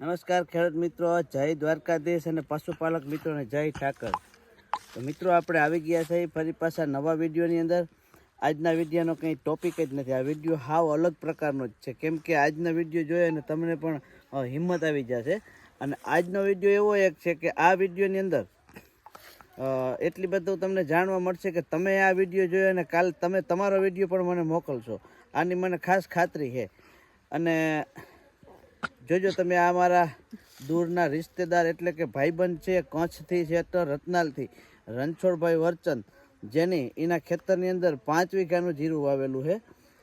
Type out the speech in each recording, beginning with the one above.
નમસ્કાર ખેડૂત મિત્રો, જય દ્વારકાધીશ અને પશુપાલક મિત્રોને જય ઠાકર. તો મિત્રો, આપણે આવી ગયા છે ફરી પાછા નવા વિડીયોની અંદર. આજના વિડીયોનો કંઈ ટોપિક જ નથી. આ વીડિયો હાવ અલગ પ્રકારનો જ છે. કેમ કે આજના વીડિયો જોઈએ અને તમને પણ હિંમત આવી જશે. અને આજનો વીડિયો એવો એક છે કે આ વિડીયોની અંદર એટલી બધું તમને જાણવા મળશે કે તમે આ વીડિયો જોયો અને કાલ તમે તમારો વીડિયો પણ મને મોકલશો. આની મને ખાસ ખાતરી છે. અને જોજો તમે આ મારા દૂરના રિશ્તેદાર એટલે કે ભાઈબંધ છે કચ્છથી છે તો રત્નાલથી. રણછોડભાઈ વરચંદ, જેની એના ખેતરની અંદર પાંચ વીઘાનું જીરું વાવેલું છે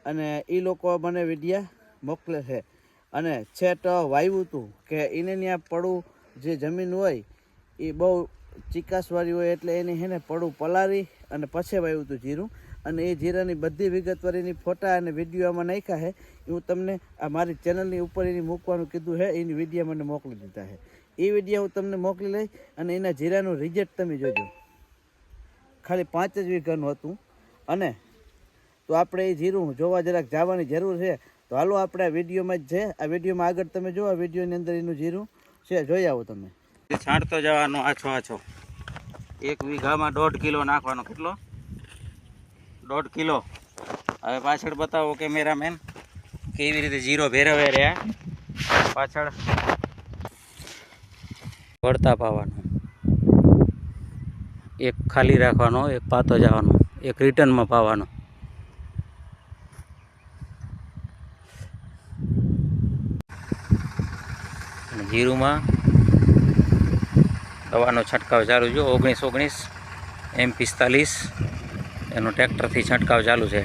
અને એ લોકો મને વિડિયા મોકલે છે. અને છેટ વાવ્યું હતું કે એને ત્યાં પડું જે જમીન હોય એ બહુ ચિકાસવાળી હોય એટલે એને હેને પડું પલાળી અને પછી વાવ્યું હતું જીરું. અને એ જીરાની બધી વિગતવાર એની ફોટા અને વીડિયો આમાં નાખ્યા છે. એ હું તમને આ મારી ચેનલની ઉપર એની મૂકવાનું કીધું છે, એની વીડિયો મને મોકલી દીધા છે. એ વીડિયો હું તમને મોકલી લઈ અને એના જીરાનું રિઝલ્ટ તમે જોજો. ખાલી પાંચ જ વીઘાનું હતું. અને તો આપણે એ જીરું જોવા જરાક જવાની જરૂર છે. તો હાલો આપણે આ વિડીયોમાં જ છે. આ વિડીયોમાં આગળ તમે જો આ વિડીયોની અંદર એનું જીરું છે. જોઈ આવો તમે. છાંટતો જવાનો આછો આછો એક વીઘામાં દોઢ કિલો નાખવાનો. કેટલો? દોઢ કિલો. હવે પાછળ બતાવો કેમેરામેન, કેવી રીતે જીરો ભેરવે રહ્યા પાછળ વળતા પાવાનો. એક ખાલી રાખવાનો, એક પાતો જવાનો, એક રિટર્નમાં પાવાનો. જીરુમાં દવાનો છંટકાવ ચાલુ જો ઓગણીસ ઓગણીસ, એમ પિસ્તાલીસ. એનો ટ્રેક્ટરથી છંટકાવ ચાલુ છે.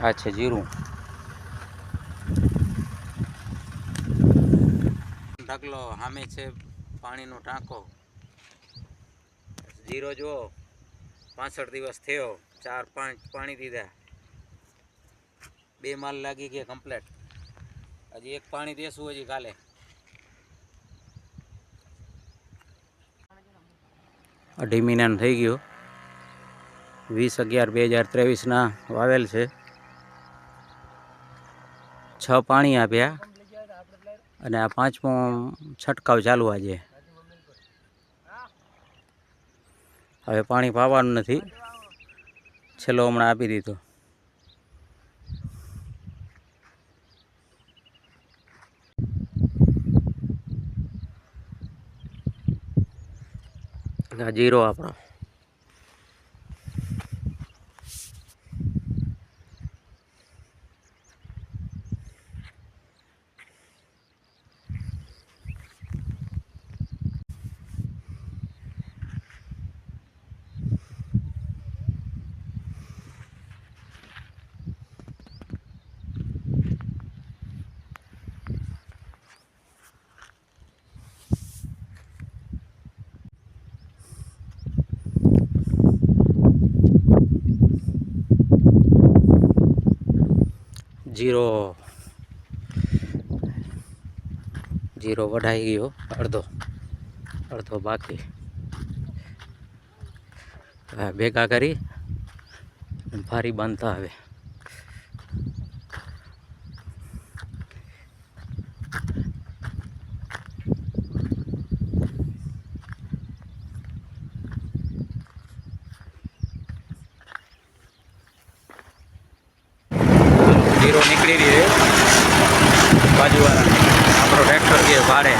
આ છે જીરું. ઢગલો સામે છે પાણીનો ટાંકો. જીરો જુઓ, પાસઠ દિવસ થયો, ચાર પાંચ પાણી દીધા. બે માલ લાગી ગયા કમ્પ્લેટ હજી એક પાણી દેશું હજી કાલે. અઢી મહિનાનું થઈ ગયું. વીસ અગિયાર બે હજાર ત્રેવીસના વાવેલ છે. છ પાણી આપ્યા. અને આ પાંચમો છંટકાવ ચાલુ આજે. હવે પાણી પાવાનું નથી. છેલ્લો હમણાં આપી દીધો. આ આપણો. જીરો જીરો વઢાઈ ગયો અડધો અડધો બાકી. ભેગા કરી ભારી બાંધતા હવે જીરો નીકળી રહી છે બાજુવાળા આપણો ટ્રેક્ટર જે ભાડે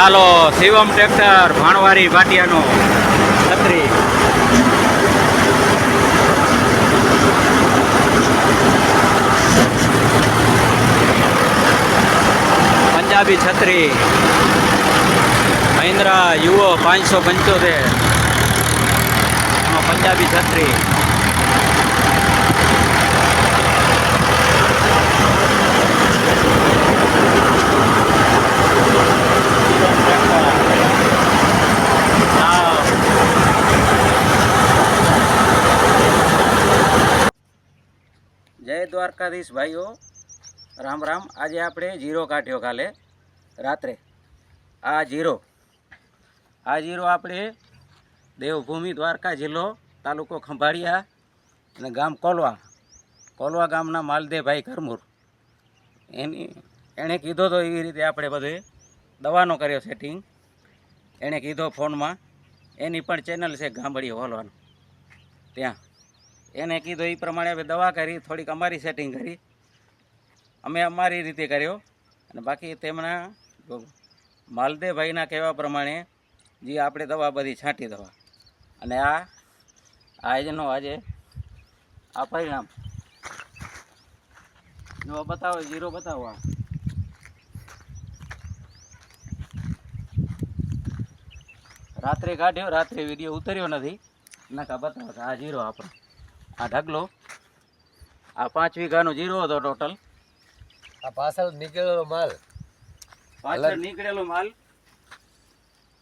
ચાલો શિવમ ટ્રેક્ટર ભાણવારી ભાટિયાનો. છત્રી. પંજાબી છત્રી. મહિન્દ્રા યુઓ પાંચસો પંચોતેર. પંજાબી છત્રી. દ્વારકાધીશ ભાઈઓ રામ રામ. આજે આપણે જીરો કાઢ્યો કાલે, રાત્રે. આ જીરો આ જીરો આપણે દેવભૂમિ દ્વારકા જિલ્લો તાલુકો ખંભાળિયા અને ગામ કોલવા કોલવા ગામના માલદેવભાઈ કરમુર. એની, એણે કીધો તો એવી રીતે આપણે બધે દવાનો કર્યો સેટિંગ એણે કીધો ફોનમાં. એની પણ ચેનલ છે ગામડી હોલવાનું. ત્યાં. એને કીધું એ પ્રમાણે અમે દવા કરી, થોડીક અમારી સેટિંગ કરી. અમે અમારી રીતે કર્યો. અને બાકી તેમના માલદેવભાઈના કહેવા પ્રમાણે જે આપણે દવા બધી છાંટી દવા. અને આ આજનો આજે આ પરિણામ. જો બતાવો, જીરો બતાવો આ. રાત્રે કાઢ્યો, રાત્રે વીડિયો ઉતર્યો નથી. નાકા બતાવો આ જીરો આપણો. આ ઢગલો. આ પાંચ વીઘાનો જીરો હતો ટોટલ આ પાછળ નીકળેલો માલ. પાછળ નીકળેલો માલ.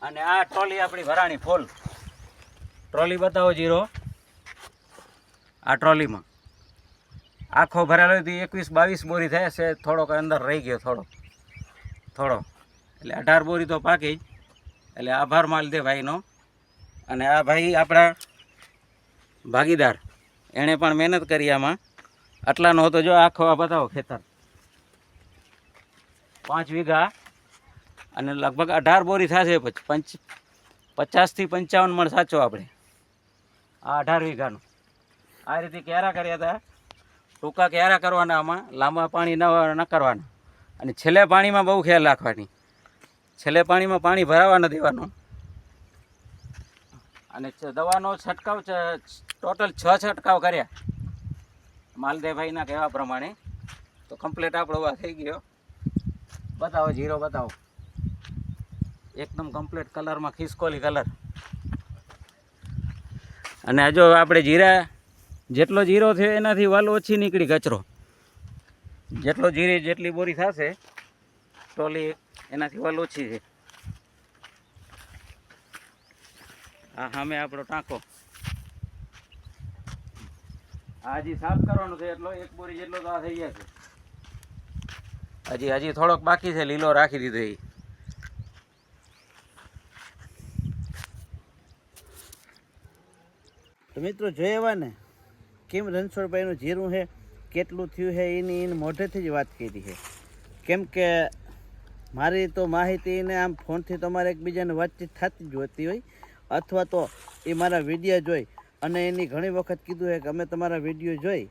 અને આ ટ્રોલી આપણી ભરાણી ફૂલ. ટ્રોલી બતાવો જીરો. આ ટ્રોલીમાં. આખો ભરેલો હતી એકવીસ બાવીસ બોરી થયા છે. થોડોક અંદર રહી ગયો થોડો. થોડો. એટલે અઢાર બોરી તો પાકી જ. એટલે આભાર માલ દે ભાઈનો. અને આ ભાઈ આપણા ભાગીદાર. એણે પણ મહેનત કરી આમાં. આટલાનો હતો. જો આખો આ બતાવો ખેતર. પાંચ વીઘા અને લગભગ અઢાર બોરી થશે પછી. પંચ, પચાસથી પંચાવન મણ સાચો આપણે. આ અઢાર વીઘાનું. આ રીતે ક્યારા કર્યા હતા? ટૂંકા ક્યારા કરવાના આમાં? લાંબા પાણી ન કરવાના. અને છેલ્લે પાણીમાં બહુ ખ્યાલ રાખવાની. છેલ્લે પાણીમાં પાણી ભરાવા ન દેવાનું. અને દવાનો છંટકાવ ટોટલ છ છંટકાવ કર્યા. માલદેવભાઈના કહેવા પ્રમાણે તો કમ્પ્લીટ આપણો થઈ ગયો. બતાવો જીરો બતાવો. એકદમ કમ્પ્લીટ કલરમાં ખિસકોલી કલર. અને આ જો આપણે જીરા, જેટલો જીરો થયો એનાથી વાલ ઓછી નીકળી કચરો. જેટલો જીરી જેટલી બોરી થશે, ટોલી એનાથી વાલ ઓછી છે. આ સામે આપણો ટાંકો. હજી સાફ કરવાનો છે એટલો એક બોરી જેટલો તો આ થઈ ગયા છે. હજી હજી થોડોક બાકી છે લીલો રાખી દીધો એ. તો મિત્રો જોયા ને કેમ રણછોડભાઈનું જીરું છે કેટલું થયું છે એની એને મોઢેથી જ વાત કરી છે. કેમ કે મારી તો માહિતીને આમ ફોનથી તમારે એકબીજાને વાતચીત થતી જ હોતી હોય અથવા તો એ મારા વીડિયો જોઈ અને એની ઘણી વખત કીધું છે કે અમે તમારા વીડિયો જોઈ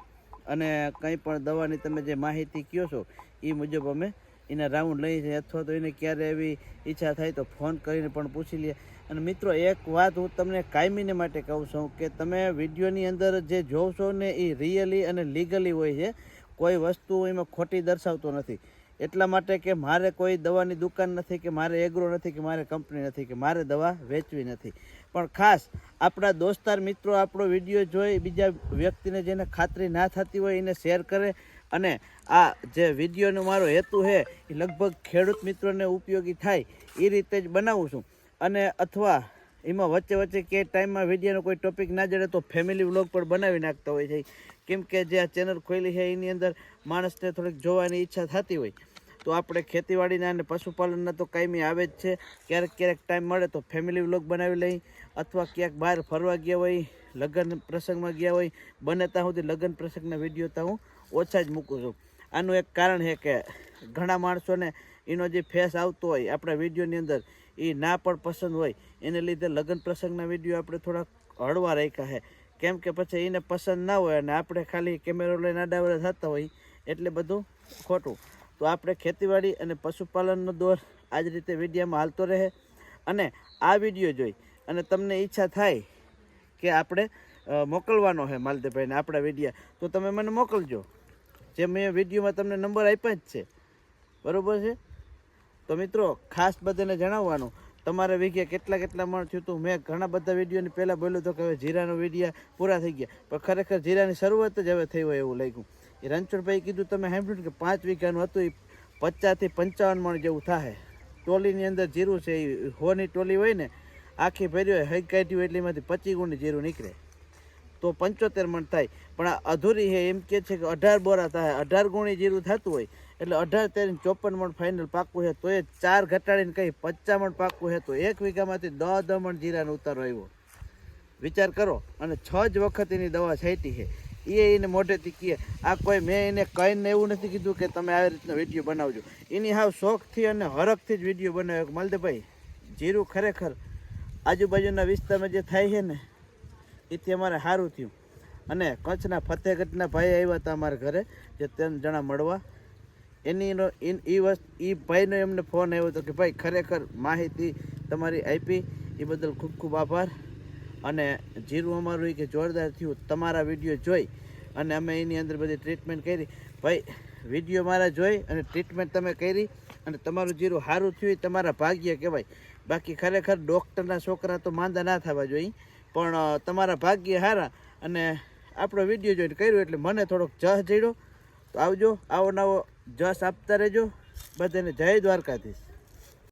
અને કંઈ પણ દવાની તમે જે માહિતી કહો છો, એ મુજબ અમે એના રાઉન્ડ લઈ જઈએ અથવા તો એને ક્યારે એવી ઈચ્છા થાય તો ફોન કરીને પણ પૂછી લઈએ અને મિત્રો, એક વાત હું તમને કાયમીને માટે કહું છું કે તમે વિડીયોની અંદર જે જોશો ને એ રિયલી અને લીગલી હોય છે. કોઈ વસ્તુ એમાં ખોટી દર્શાવતો નથી. એટલા માટે કે મારે કોઈ દવાની દુકાન નથી, કે મારે એગ્રો નથી, કે મારે કંપની નથી, કે મારે દવા વેચવી નથી. પણ ખાસ આપણા દોસ્તાર મિત્રો આપણો વીડિયો જોઈ, બીજા વ્યક્તિને જેને ખાતરી ના થતી હોય એને શેર કરે અને આ જે વિડીયોનો મારો હેતુ છે, એ લગભગ ખેડૂત મિત્રોને ઉપયોગી થાય, એ રીતે જ બનાવું છું. અને અથવા એમાં વચ્ચે વચ્ચે કે ટાઈમમાં વિડીયોનો કોઈ ટોપિક ના જડે તો ફેમિલી વ્લોગ પણ બનાવી નાખતા હોય છે. કેમ કે જે આ ચેનલ ખોલી છે, એની અંદર માણસને થોડીક જોવાની ઈચ્છા થતી હોય. તો આપણે ખેતીવાડીના અને પશુપાલનના તો કાયમી આવે જ છે. ક્યારેક ક્યારેક ટાઈમ મળે તો ફેમિલી વ્લોગ બનાવી લઈ અથવા ક્યાંક બહાર ફરવા ગયા હોય, લગ્ન પ્રસંગમાં ગયા હોય, બને ત્યાં સુધી લગ્ન પ્રસંગના વીડિયો તો હું ઓછા જ મૂકું છું. આનું એક કારણ છે કે ઘણા માણસોને એનો જે ફેસ આવતો હોય, આપણા વિડીયોની અંદર, એ ના પણ પસંદ હોય. એને લીધે લગ્ન પ્રસંગના વીડિયો આપણે થોડાક હળવા રાખ્યા છે. કેમ કે પછી એને પસંદ ના હોય અને આપણે ખાલી કેમેરો લઈને આડાવડા થતા હોય, એટલે બધું ખોટું. તો આપણે ખેતીવાડી અને પશુપાલનનો દોર આ જ રીતે વિડીયામાં હાલતો રહે અને આ વીડિયો જોઈ અને તમને ઈચ્છા થાય કે આપણે મોકલવાનો છે માલદેવભાઈને આપણા વિડીયા, તો તમે મને મોકલજો. જે મેં વિડીયોમાં તમને નંબર આપ્યા જ છે. બરાબર છે? તો મિત્રો, ખાસ બધાને જણાવવાનું, તમારે વીઘે કેટલા કેટલા મણ થયું હતું? મેં ઘણા બધા વિડીયોની પહેલાં બોલ્યું તો કે હવે જીરાનો વિડીયા પૂરા થઈ ગયા. પણ ખરેખર જીરાની શરૂઆત જ હવે થઈ હોય એવું લાગ્યું. એ રણછોડભાઈ કીધું, તમે સાંભળ્યું કે પાંચ વીઘાનું હતું એ પચાસથી પંચાવન મણ જેવું થાય ટોલીની અંદર જીરું છે એ હોની ટોલી હોય ને, આખી ભરી હોય, હઈ કાઢ્યું એટલે એમાંથી પચી ગુણની જીરું નીકળે. તો પંચોતેર મણ થાય. પણ આ અધૂરી છે, એમ કે છે કે અઢાર બોરા થાય અઢાર ગુણી જીરું થતું હોય, એટલે અઢાર તેર ચોપન મણ ફાઇનલ પાકું છે, તો એ ચાર ઘટાડીને કહી પચામણ પાકું છે, તો એક વીઘામાંથી દહ દમણ મણ જીરાનો ઉતારો આવ્યો. વિચાર કરો, અને છ જ વખત એની દવા છાંટી છે. એ એને મોઢેથી કહે, આ કોઈ મેં એને કહીને એવું નથી કીધું કે તમે આવી રીતનો વીડિયો બનાવજો. એની હાવ શોખથી અને હરખથી જ વીડિયો બનાવ્યો માલદેભાઈ જીરું ખરેખર આજુબાજુના વિસ્તારમાં જે થાય છે ને, એથી અમારે સારું થયું. અને કચ્છના ફતેહગઢના ભાઈ આવ્યા હતા અમારા ઘરે, જે ત્રણ જણા મળવા. એનીનો એ વસ્તુ એ ભાઈનો એમને ફોન આવ્યો હતો કે, ભાઈ, ખરેખર માહિતી તમારી આપી, એ બદલ ખૂબ ખૂબ આભાર. અને જીરું અમારું એ કે જોરદાર થયું. તમારા વીડિયો જોઈ અને અમે એની અંદર બધી ટ્રીટમેન્ટ કરી. ભાઈ, વીડિયો મારા જોઈ અને ટ્રીટમેન્ટ તમે કરી અને તમારું જીરું સારું થયું એ તમારા ભાગ્ય કહેવાય. બાકી ખરેખર ડૉક્ટરના છોકરા તો માંદા ના થવા જોઈએ. પણ તમારા ભાગ્ય સારા અને આપણો વીડિયો જોઈને કર્યું એટલે મને થોડોક જહ જડ્યો તો આવજો, આવો નવો જશ આપતા રહેજો. બધાને જય દ્વારકાધીશ.